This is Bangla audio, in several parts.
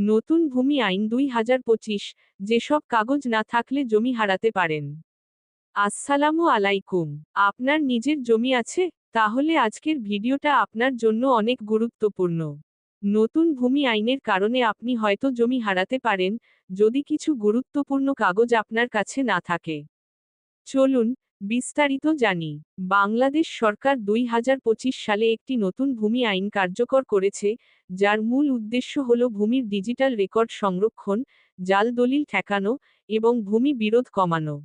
নতুন ভূমি আইন দুই হাজার পঁচিশ, যেসব কাগজ না থাকলে জমি হারাতে পারেন। আসসালামু আলাইকুম। আপনার নিজের জমি আছে? তাহলে আজকের ভিডিওটা আপনার জন্য অনেক গুরুত্বপূর্ণ। নতুন ভূমি আইনের কারণে আপনি হয়তো জমি হারাতে পারেন, যদি কিছু গুরুত্বপূর্ণ কাগজ আপনার কাছে না থাকে। চলুন বিস্তারিত জানি। বাংলাদেশ সরকার দুই হাজার পঁচিশ সালে একটি নতুন ভূমি আইন কার্যকর করেছে, যার মূল উদ্দেশ্য হল ভূমির ডিজিটাল রেকর্ড সংরক্ষণ, জাল দলিল ঠেকানো এবং ভূমি বিরোধ কমানো।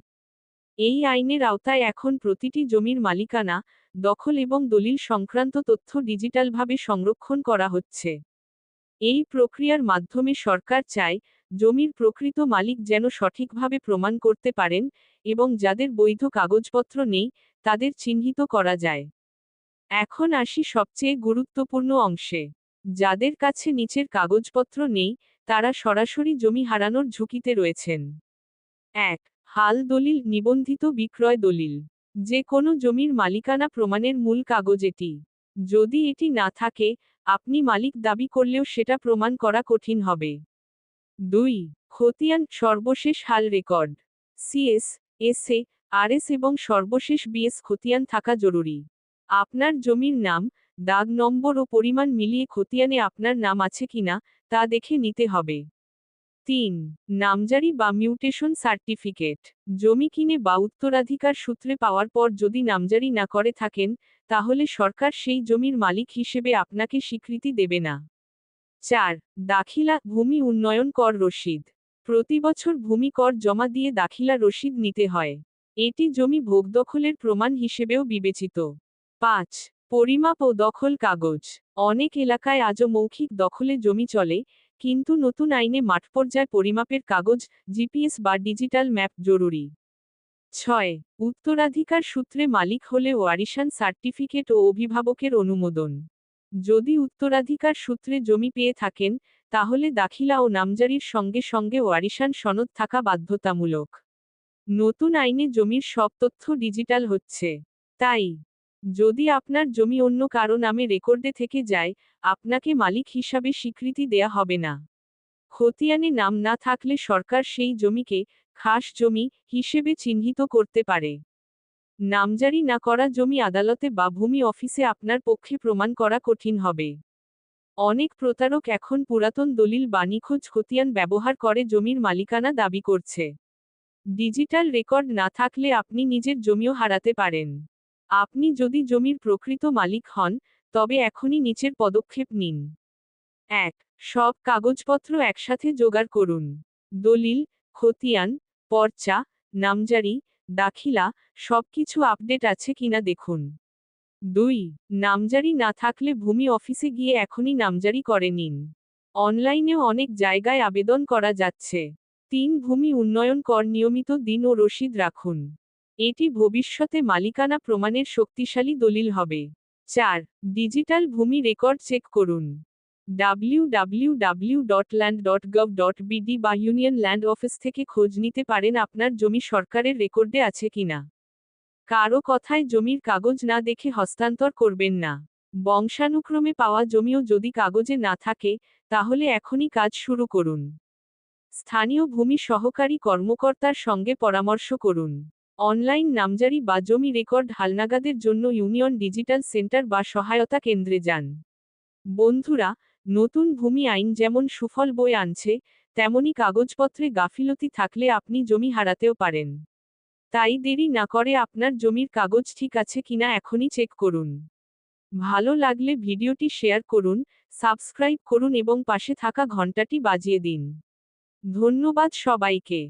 এই আইনের আওতায় এখন প্রতিটি জমির মালিকানা, দখল এবং দলিল সংক্রান্ত তথ্য ডিজিটালভাবে সংরক্ষণ করা হচ্ছে। এই প্রক্রিয়ার মাধ্যমে সরকার চায়, জমির প্রকৃত মালিক যেন সঠিকভাবে প্রমাণ করতে পারেন এবং যাদের বৈধ কাগজপত্র নেই, তাদের চিহ্নিত করা যায়। এখন আসি সবচেয়ে গুরুত্বপূর্ণ অংশে। যাদের কাছে নিচের কাগজপত্র নেই, তারা সরাসরি জমি হারানোর ঝুঁকিতে রয়েছেন। এক, হাল দলিল, নিবন্ধিত বিক্রয় দলিল। যে কোনো জমির মালিকানা প্রমাণের মূল কাগজ এটি। যদি এটি না থাকে, আপনি মালিক দাবি করলেও সেটা প্রমাণ করা কঠিন হবে। দুই, খতিয়ান সর্বশেষ হাল রেকর্ড। সিএস এসএ আরএস এবং সর্বশেষ বিএস খতিয়ান থাকা জরুরি। আপনার জমির নাম, দাগ নম্বর ও পরিমাণ মিলিয়ে খতিয়ানে আপনার নাম আছে কিনা তা দেখে নিতে হবে। তিন, নামজারি বা মিউটেশন সার্টিফিকেট। জমি কিনে বা উত্তরাধিকার সূত্রে পাওয়ার পর যদি নামজারি না করে থাকেন, তাহলে সরকার সেই জমির মালিক হিসেবে আপনাকে স্বীকৃতি দেবে না। চার, দাখিলা, ভূমি উন্নয়ন কর রসিদ। প্রতি বছর ভূমি কর জমা দিয়ে দাখিলা রসিদ নিতে হয়। এটি জমি ভোগদখলের প্রমাণ হিসেবেও বিবেচিত। পাঁচ, পরিমাপ ও দখল কাগজ। অনেক এলাকায় আজও মৌখিক দখলে জমি চলে, কিন্তু নতুন আইনে মাঠ পর্যায় পরিমাপের কাগজ, জিপিএস বা ডিজিটাল ম্যাপ জরুরি। ছয়, উত্তরাধিকার সূত্রে মালিক হলে ওয়ারিশান সার্টিফিকেট ও অভিভাবকের অনুমোদন। যদি উত্তরাধিকার সূত্রে জমি পেয়ে থাকেন তাহলে দাখিলা ও নামজারির সঙ্গে সঙ্গে ওয়ারিশান সনদ থাকা বাধ্যতামূলক। নতুন আইনে জমির সব তথ্য ডিজিটাল হচ্ছে। তাই, যদি আপনার জমি অন্য কারও নামে রেকর্ডে থেকে যায়, আপনাকে মালিক হিসাবে স্বীকৃতি দেয়া হবে না। খতিয়ানে নাম না থাকলে সরকার সেই জমিকে খাস জমি হিসেবে চিহ্নিত করতে পারে। নামজারি না করা জমি আদালতে বা ভূমি অফিসে আপনার পক্ষে প্রমাণ করা কঠিন হবে। অনেক প্রতারক এখন পুরাতন দলিল বা নিখোঁজ খতিয়ান ব্যবহার করে জমির মালিকানা দাবি করছে। ডিজিটাল রেকর্ড না থাকলে আপনি নিজের জমিও হারাতে পারেন। আপনি যদি জমির প্রকৃত মালিক হন, তবে এখনই নিচের পদক্ষেপ নিন। এক, সব কাগজপত্র একসাথে জোগাড় করুন। দলিল, খতিয়ান, পর্চা, নামজারি, দাখিলা, সবকিছু আপডেট আছে কিনা দেখুন। দুই, নামজারি না থাকলে ভূমি অফিসে গিয়ে এখনই নামজারি করে নিন। অনলাইনেও অনেক জায়গায় আবেদন করা যাচ্ছে। তিন, ভূমি উন্নয়ন কর নিয়মিত দিন ও রসিদ রাখুন। এটি ভবিষ্যতে মালিকানা প্রমাণের শক্তিশালী দলিল হবে। চার, ডিজিটাল ভূমি রেকর্ড চেক করুন। www.land.gov.bd বা ইউনিয়ন ল্যান্ড অফিস থেকে খোঁজ নিতে পারেন আপনার জমি সরকারের রেকর্ডে আছে কিনা। কারও কথায় জমির কাগজ না দেখে হস্তান্তর করবেন না। বংশানুক্রমে পাওয়া জমিও যদি কাগজে না থাকে, তাহলে এখনই কাজ শুরু করুন। স্থানীয় ভূমি সহকারী কর্মকর্তার সঙ্গে পরামর্শ করুন। অনলাইন নামজারি বা জমি রেকর্ড হালনাগাদের জন্য ইউনিয়ন ডিজিটাল সেন্টার বা সহায়তা কেন্দ্রে যান। বন্ধুরা, নতুন ভূমি আইন যেমন সুফল বয়ে আনছে, তেমনি কাগজপত্রে গাফিলতি থাকলে আপনি জমি হারাতেও পারেন। তাই দেরি না করে আপনার জমির কাগজ ঠিক আছে কিনা এখনই চেক করুন। ভালো লাগলে ভিডিওটি শেয়ার করুন, সাবস্ক্রাইব করুন এবং পাশে থাকা ঘন্টাটি বাজিয়ে দিন। ধন্যবাদ সবাইকে।